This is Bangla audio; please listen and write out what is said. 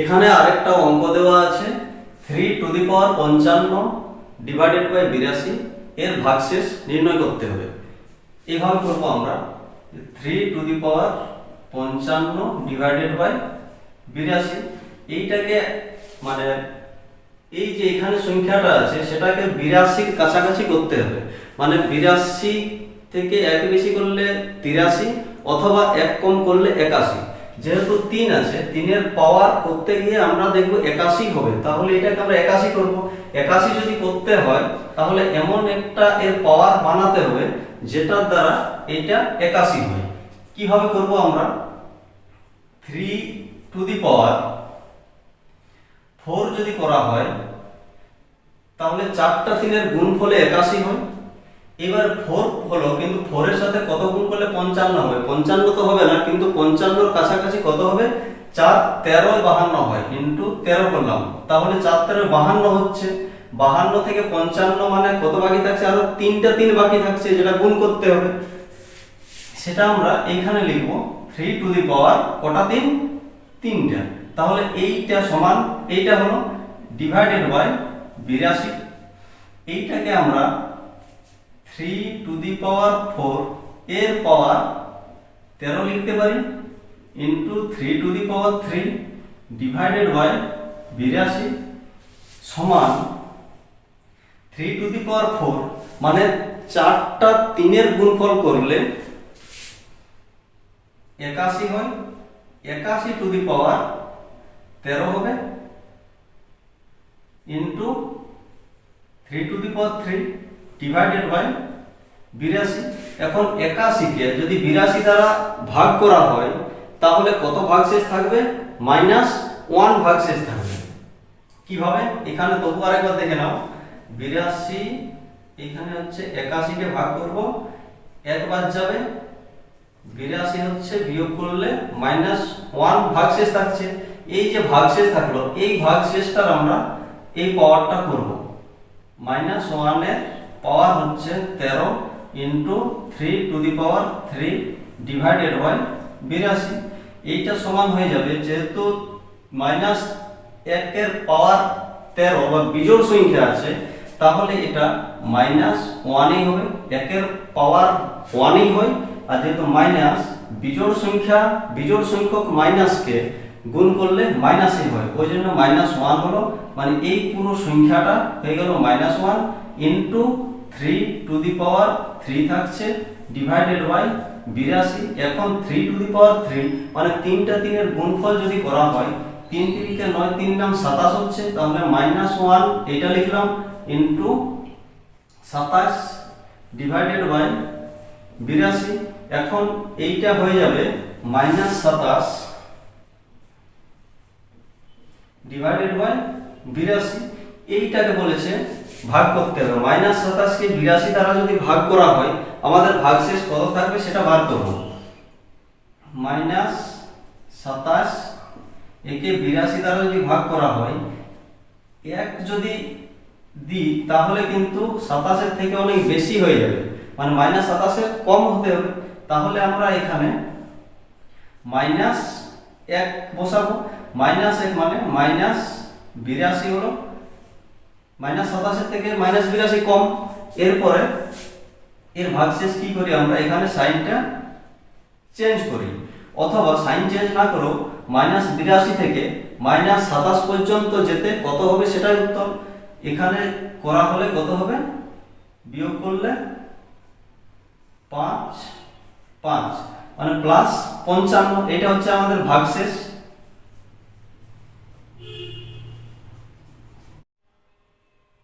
এখানে আরেকটা অঙ্ক দেওয়া আছে। থ্রি টু দি পাওয়ার পঞ্চান্ন ডিভাইডেড বাই বিরাশি, এর ভাগশেষ নির্ণয় করতে হবে। এইভাবে করব আমরা। থ্রি টু দি পাওয়ার পঞ্চান্ন ডিভাইডেড বাই বিরাশি, এইটাকে মানে এই যে এখানে সংখ্যাটা আছে, সেটাকে বিরাশির কাছাকাছি করতে হবে। মানে বিরাশি থেকে এক বেশি করলে তিরাশি, অথবা এক কম করলে একাশি। যেহেতু তিন আছে, তিনের পাওয়ার করতে গিয়ে আমরা দেখব একাশি হবে। তাহলে এটাকে আমরা একাশি করব। একাশি যদি করতে হয়, তাহলে এমন একটা এর পাওয়ার বানাতে হবে, যেটার দ্বারা এটা একাশি হয়। কীভাবে করব আমরা? Three to the power four যদি করা হয়, তাহলে চারটা তিনের গুণ ফলে একাশি হয়। এবার ফোর হলো, কিন্তু ফোরের সাথে কত গুণ করলে পঞ্চান্ন হবে? পঞ্চান্ন তো হবে না, কিন্তু পঞ্চান্নর কাছাকাছি কত হবে? চার তেরো বাহান্ন হয় কিন্তু তেরো করলাম। তাহলে চার তেরো বাহান্ন হচ্ছে। বাহান্ন থেকে পঞ্চান্ন মানে কত বাকি থাকছে? আরও তিনটা তিন বাকি থাকছে, যেটা গুণ করতে হবে। সেটা আমরা এইখানে লিখব থ্রি টু দি পাওয়ার কটা তিন? তিনটা। তাহলে এইটা সমান, এইটা হলো ডিভাইডেড বাই বিরাশি। এইটাকে আমরা three to the power four এর পাওয়ার তেরো লিখতে পারি into three to the power three divided by বিরাশি সমান three to the power four মানে চারটা তিনের গুণফল করলে একাশি হয়, একাশি টু দি পাওয়ার তেরো হবে into three to the power three divided by বিরাশি। এখন একাশিকে যদি বিরাশি দ্বারা ভাগ করা হয়, তাহলে কত ভাগশেষ থাকবে? মাইনাস ওয়ান ভাগশেষ থাকবে। কীভাবে? এখানে তবু আরেকবার দেখে নাও। বিরাশি, এখানে হচ্ছে একাশিকে ভাগ করব। একবার যাবে। বিরাশি হচ্ছে বিয়োগ করলে মাইনাস ওয়ান ভাগশেষ থাকছে। এই যে ভাগশেষ থাকল, এই ভাগশেষটার আমরা এই পাওয়ারটা করব। মাইনাস ওয়ানের পাওয়ার হচ্ছে তেরো into three to the power three divided by বিরাশি। এইটা সমান হয়ে যাবে যেহেতু মাইনাস একের পাওয়ার তেরো বা বিজোড় সংখ্যা আছে, তাহলে এটা মাইনাস ওয়ানই হবে, একের পাওয়ার ওয়ানই হয়। আর যেহেতু মাইনাস, বিজোড় সংখ্যা, বিজোড় সংখ্যক মাইনাসকে গুণ করলে মাইনাসই হয়। ওই জন্য মাইনাস ওয়ান হলো মানে এই পুরো সংখ্যাটা হয়ে গেল minus one into three to the power three থাকছে ডিভাইডেড বাই বিরাশি, এখন three to the power three মানে তিনটা তিনের গুণফল যদি করা হয়, তিন তিরিকে নয়, তিন নাম সাতাশ হচ্ছে, তাহলে মাইনাস ওয়ান এটা লিখলাম ইন্টু সাতাশ ডিভাইডেড বাই বিরাশি, এখন এইটা হয়ে যাবে মাইনাস সাতাশ ডিভাইডেড বাই বিরাশি, এইটাকে বলেছে ভাগ করতে হবে। মাইনাস সাতাশকে বিরাশি দ্বারা যদি ভাগ করা হয়, আমাদের ভাগশেষ কত থাকবে সেটা বার করব। মাইনাস সাতাশ একে বিরাশি দ্বারা যদি ভাগ করা হয়, এক যদি দিই, তাহলে কিন্তু সাতাশের থেকে অনেক বেশি হয়ে যাবে। মানে মাইনাস সাতাশের কম হতে হবে। তাহলে আমরা এখানে মাইনাস এক বসাবো। মাইনাস এক মানে মাইনাস বিরাশি হলো মাইনাস সাতাশের থেকে মাইনাস বিরাশি কম। এরপরে এর ভাগশেষ কি করি আমরা? এখানে সাইনটা চেঞ্জ করি। অথবা সাইন চেঞ্জ না করেও মাইনাস বিরাশি থেকে মাইনাস সাতাশ পর্যন্ত যেতে কত হবে সেটাই উত্তর। এখানে করা হলে কত হবে? বিয়োগ করলে পাঁচ পাঁচ। মানে প্লাস পঞ্চান্ন, এটা হচ্ছে আমাদের ভাগশেষ।